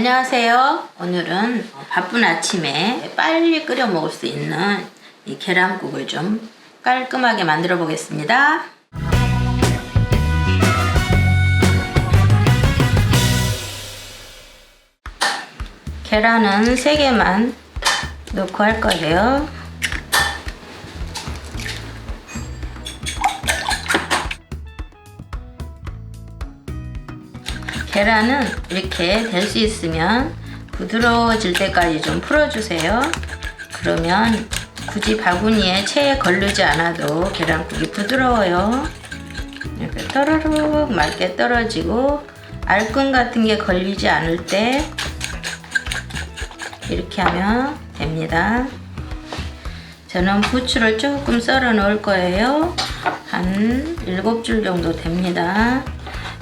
안녕하세요. 오늘은 바쁜 아침에 빨리 끓여 먹을 수 있는 이 계란국을 좀 깔끔하게 만들어 보겠습니다. 계란은 3개만 넣고 할 거예요. 계란은 이렇게 될 수 있으면 부드러워질 때까지 좀 풀어주세요. 그러면 굳이 바구니에 체에 걸르지 않아도 계란국이 부드러워요. 이렇게 떠르륵 맑게 떨어지고 알끈 같은 게 걸리지 않을 때 이렇게 하면 됩니다. 저는 부추를 조금 썰어 넣을 거예요. 한 7줄 정도 됩니다.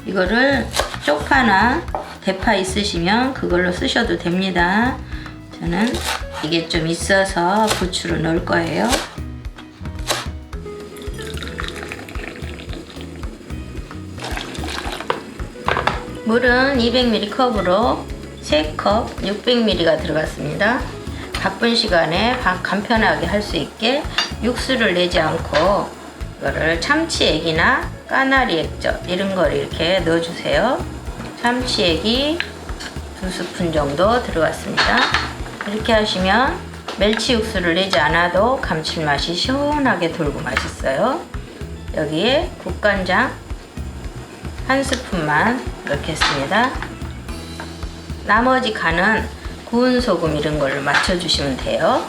이거를 쪽파나 대파 있으시면 그걸로 쓰셔도 됩니다. 저는 이게 좀 있어서 부추를 넣을 거예요. 물은 200ml 컵으로 3컵 600ml가 들어갔습니다. 바쁜 시간에 바- 간편하게 할 수 있게 육수를 내지 않고 이거를 참치액이나 까나리 액젓 이런 걸 이렇게 넣어주세요. 참치액이 두 스푼 정도 들어갔습니다. 이렇게 하시면 멸치 육수를 내지 않아도 감칠맛이 시원하게 돌고 맛있어요. 여기에 국간장 한 스푼만 넣겠습니다. 나머지 간은 구운 소금 이런 걸로 맞춰주시면 돼요.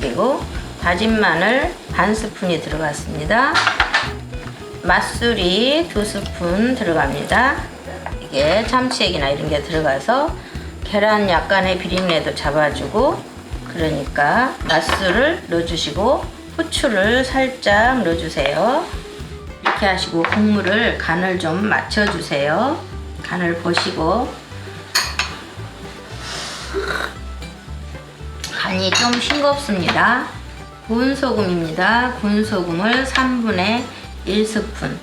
그리고 다진 마늘 반 스푼이 들어갔습니다. 맛술이 두 스푼 들어갑니다. 이게 참치액이나 이런 게 들어가서 계란 약간의 비린내도 잡아주고 그러니까 맛술을 넣어주시고 후추를 살짝 넣어주세요. 이렇게 하시고 국물을 간을 좀 맞춰주세요. 간을 보시고 간이 좀 싱겁습니다. 구운 소금입니다. 구운 소금을 3분의 1스푼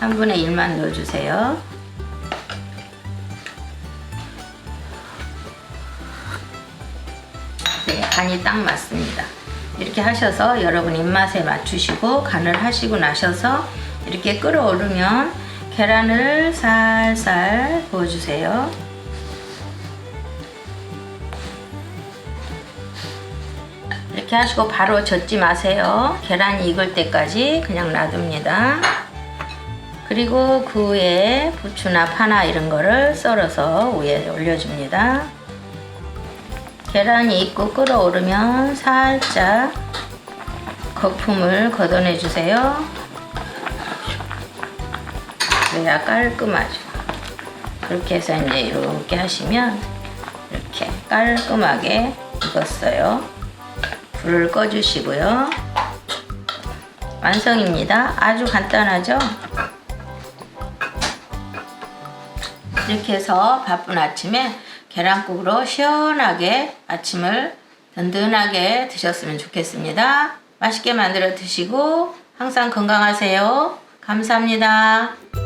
3분의 1만 넣어주세요. 네, 간이 딱 맞습니다. 이렇게 하셔서 여러분 입맛에 맞추시고 간을 하시고 나셔서 이렇게 끓어오르면 계란을 살살 부어주세요. 이렇게 하시고 바로 젓지 마세요. 계란이 익을 때까지 그냥 놔둡니다. 그리고 그 위에 부추나 파나 이런 거를 썰어서 위에 올려줍니다. 계란이 익고 끓어오르면 살짝 거품을 걷어내 주세요. 그래야 깔끔하죠. 그렇게 해서 이제 이렇게 하시면 이렇게 깔끔하게 익었어요. 불을 꺼주시고요. 완성입니다. 아주 간단하죠? 이렇게 해서 바쁜 아침에 계란국으로 시원하게 아침을 든든하게 드셨으면 좋겠습니다. 맛있게 만들어 드시고 항상 건강하세요. 감사합니다.